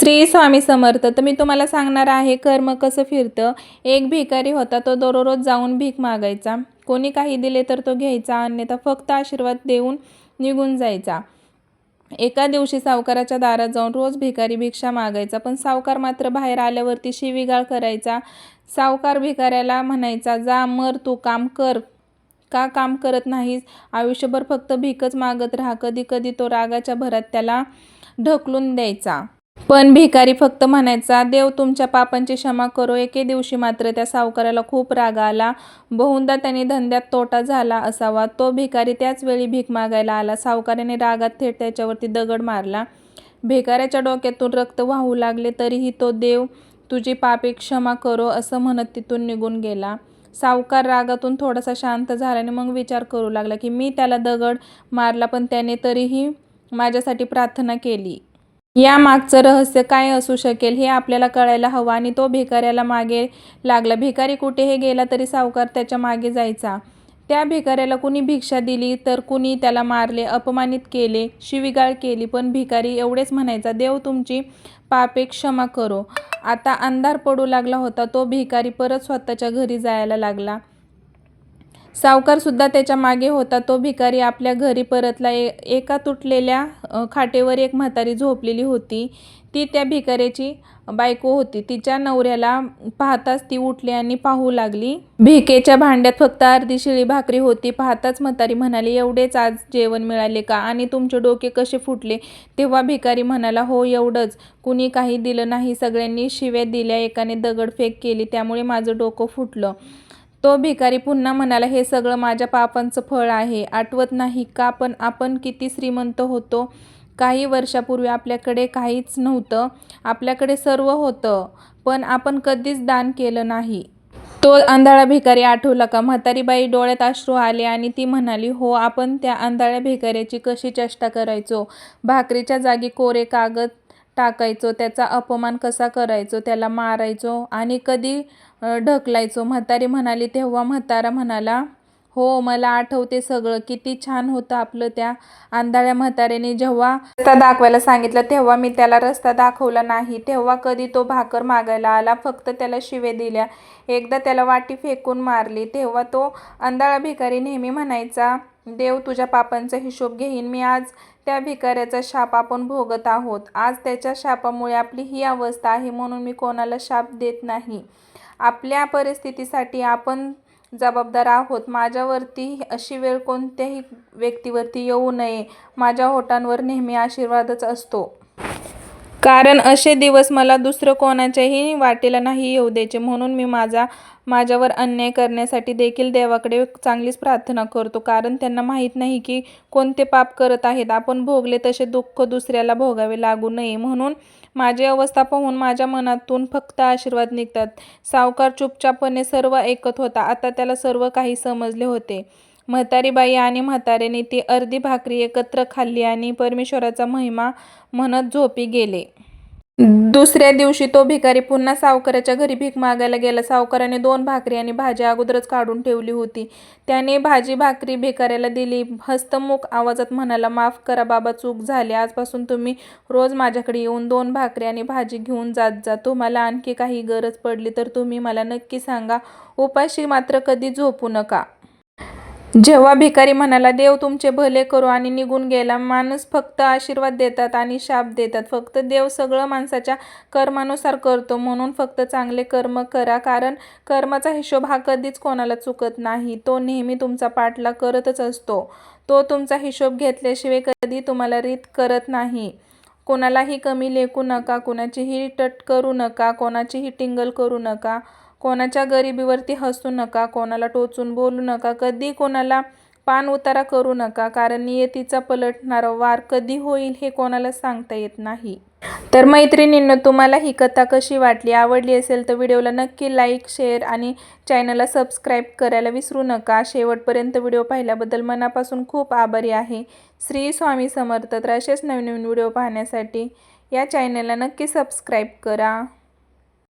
श्री स्वामी समर्थ तर मी तुम्हाला सांगणार आहे कर्म कसं फिरतं? एक भिकारी होता तो दररोज जाऊन भीक मागायचा. कोणी काही दिले तर तो घ्यायचा अन्यथा फक्त आशीर्वाद देऊन निघून जायचा. एका दिवशी सावकाराच्या दारात जाऊन रोज भिकारी भिक्षा मागायचा पण सावकार मात्र बाहेर आल्यावरती शिवीगाळ करायचा. सावकार भिकाऱ्याला म्हणायचा जा मर तू काम कर. का काम करत नाहीस? आयुष्यभर फक्त भीकच मागत राहा. कधी कधी तो रागाच्या भरात त्याला ढकलून द्यायचा. पण भिकारी फक्त म्हणायचा देव तुमच्या पापांची क्षमा करो. एके दिवशी मात्र त्या सावकाराला खूप राग आला. बहुधा त्याने धंद्यात तोटा झाला असावा. तो भिकारी त्याच वेळी भीक मागायला आला. सावकाराने रागात थेट त्याच्यावरती दगड मारला. भिकाऱ्याच्या डोक्यातून रक्त वाहू लागले तरीही तो देव तुझी पापे क्षमा करो असं म्हणत तिथून निघून गेला. सावकार रागातून थोडासा शांत झाल्याने मग विचार करू लागला की मी त्याला दगड मारला पण त्याने तरीही माझ्यासाठी प्रार्थना केली. या मागचं रहस्य काय असू शकेल हे आपल्याला कळायला हवं आणि तो भिकाऱ्याला मागे लागला. भिकारी कुठेही गेला तरी सावकार त्याच्यामागे जायचा. त्या भिकाऱ्याला कुणी भिक्षा दिली तर कुणी त्याला मारले अपमानित केले शिवीगाळ केली. पण भिकारी एवढेच म्हणायचा देव तुमची पापे क्षमा करो. आता अंधार पडू लागला होता. तो भिकारी परत स्वतःच्या घरी जायला लागला. सावकारसुद्धा त्याच्यामागे होता. तो भिकारी आपल्या घरी परतला. ए एका तुटलेल्या खाटेवर एक म्हातारी झोपलेली होती. ती त्या भिकाऱ्याची बायको होती. तिच्या नवऱ्याला पाहताच ती उठली आणि पाहू लागली. भिकेच्या भांड्यात फक्त अर्धी शिळी भाकरी होती. पाहताच म्हातारी म्हणाली एवढेच आज जेवण मिळाले का? आणि तुमचे डोके कसे फुटले? तेव्हा भिकारी म्हणाला हो एवढंच. कुणी काही दिलं नाही. सगळ्यांनी शिव्या दिल्या. एकाने दगडफेक केली. त्यामुळे माझं डोकं फुटलं. तो भिकारी पुन्हा म्हणाला हे सगळं माझ्या पापांचं फळ आहे. आठवत नाही का पण आपण किती श्रीमंत होतो? काही वर्षापूर्वी आपल्याकडे काहीच नव्हतं. आपल्याकडे सर्व होतं. पण आपण कधीच दान केलं नाही. तो आंधळा भिकारी आठवला का? म्हातारीबाई डोळ्यात अश्रू आले आणि ती म्हणाली हो आपण त्या आंधळ्या भिकाऱ्याची कशी चेष्टा करायचो? भाकरीच्या जागी कोरे कागद टाकायचो त्याचा अपमान कसा करायचो त्याला मारायचो आणि कधी ढकलायचो. म्हातारी म्हणाली तेव्हा म्हातारा म्हणाला हो मला आठवते सगळं. किती छान होतं आपलं त्या आंधळ्या म्हाताऱ्याने. जेव्हा रस्ता दाखवायला सांगितलं तेव्हा मी त्याला रस्ता दाखवला नाही. तेव्हा कधी तो भाकर मागायला आला. फक्त त्याला शिवे दिल्या. एकदा त्याला वाटी फेकून मारली. तेव्हा तो आंधळा भिकारी नेहमी म्हणायचा देव तुझ्या पापांचा हिशोब घेईन. मी आज त्या भिकाऱ्याचा शाप आपण भोगत आहोत. आज त्याच्या शापामुळे आपली ही अवस्था आहे म्हणून मी कोणाला शाप देत नाही. आपल्या परिस्थितीसाठी आपण जबाबदार आहोत. माझ्यावरती अशी वेळ कोणत्याही व्यक्तीवरती येऊ नये. माझ्या होटांवर नेहमी आशीर्वादच असतो. कारण असे दिवस मला दुसरं कोणाच्याही वाटेला नाही येऊ द्यायचे. म्हणून मी माझा माझ्यावर अन्याय करण्यासाठी देखील देवाकडे चांगलीच प्रार्थना करतो. कारण त्यांना माहीत नाही की कोणते पाप करत आहेत. आपण भोगले तसे दुःख दुसऱ्याला भोगावे लागू नये. म्हणून माझी अवस्था पाहून माझ्या मनातून फक्त आशीर्वाद निघतात. सावकार चुपचापणे सर्व ऐकत होता. आता त्याला सर्व काही समजले होते. म्हातारीबाई आणि म्हाताऱ्याने ती अर्धी भाकरी एकत्र खाल्ली आणि परमेश्वराचा महिमा म्हणत झोपी गेले. दुसऱ्या दिवशी तो भिकारी पुन्हा सावकाराच्या घरी भीक मागायला गेला. सावकाराने दोन भाकरी आणि भाजी अगोदरच काढून ठेवली होती. त्याने भाजी भाकरी भिकाऱ्याला दिली. हस्तमुख आवाजात म्हणाला माफ करा बाबा चूक झाली. आजपासून तुम्ही रोज माझ्याकडे येऊन दोन भाकरी आणि भाजी घेऊन जात जा. तुम्हाला आणखी काही गरज पडली तर तुम्ही मला नक्की सांगा. उपाशी मात्र कधी झोपू नका. जेव्हा भिकारी म्हणाला देव तुमचे भले करू आणि निघून गेला. माणूस फक्त आशीर्वाद देतात आणि शाप देतात. फक्त देव सगळं माणसाच्या कर्मानुसार करतो. म्हणून फक्त चांगले कर्म करा. कारण कर्माचा हिशोब हा कधीच कोणाला चुकत नाही. तो नेहमी तुमचा पाठला करतच असतो. तो तुमचा हिशोब घेतल्याशिवाय कधी तुम्हाला रीत करत नाही. कोणालाही कमी लेखू नका. कोणाचीही टट करू नका. कोणाचीही टिंगल करू नका. कोणाच्या गरिबीवरती हसू नका कोणाला टोचून बोलू नका कधी कोणाला पान उतारा करू नका कारण नियतीचा पलटणारा वार कधी होईल हे कोणाला सांगता येत नाही. तर मैत्रिणींनो तुम्हाला ही कथा कशी वाटली आवडली असेल तर व्हिडिओला नक्की लाईक शेअर आणि चॅनलला सबस्क्राईब करायला विसरू नका. शेवटपर्यंत व्हिडिओ पाहिल्याबद्दल मनापासून खूप आभारी आहे. श्री स्वामी समर्थ तर असेच नवीन नवीन व्हिडिओ पाहण्यासाठी या चॅनलला नक्की सबस्क्राईब करा.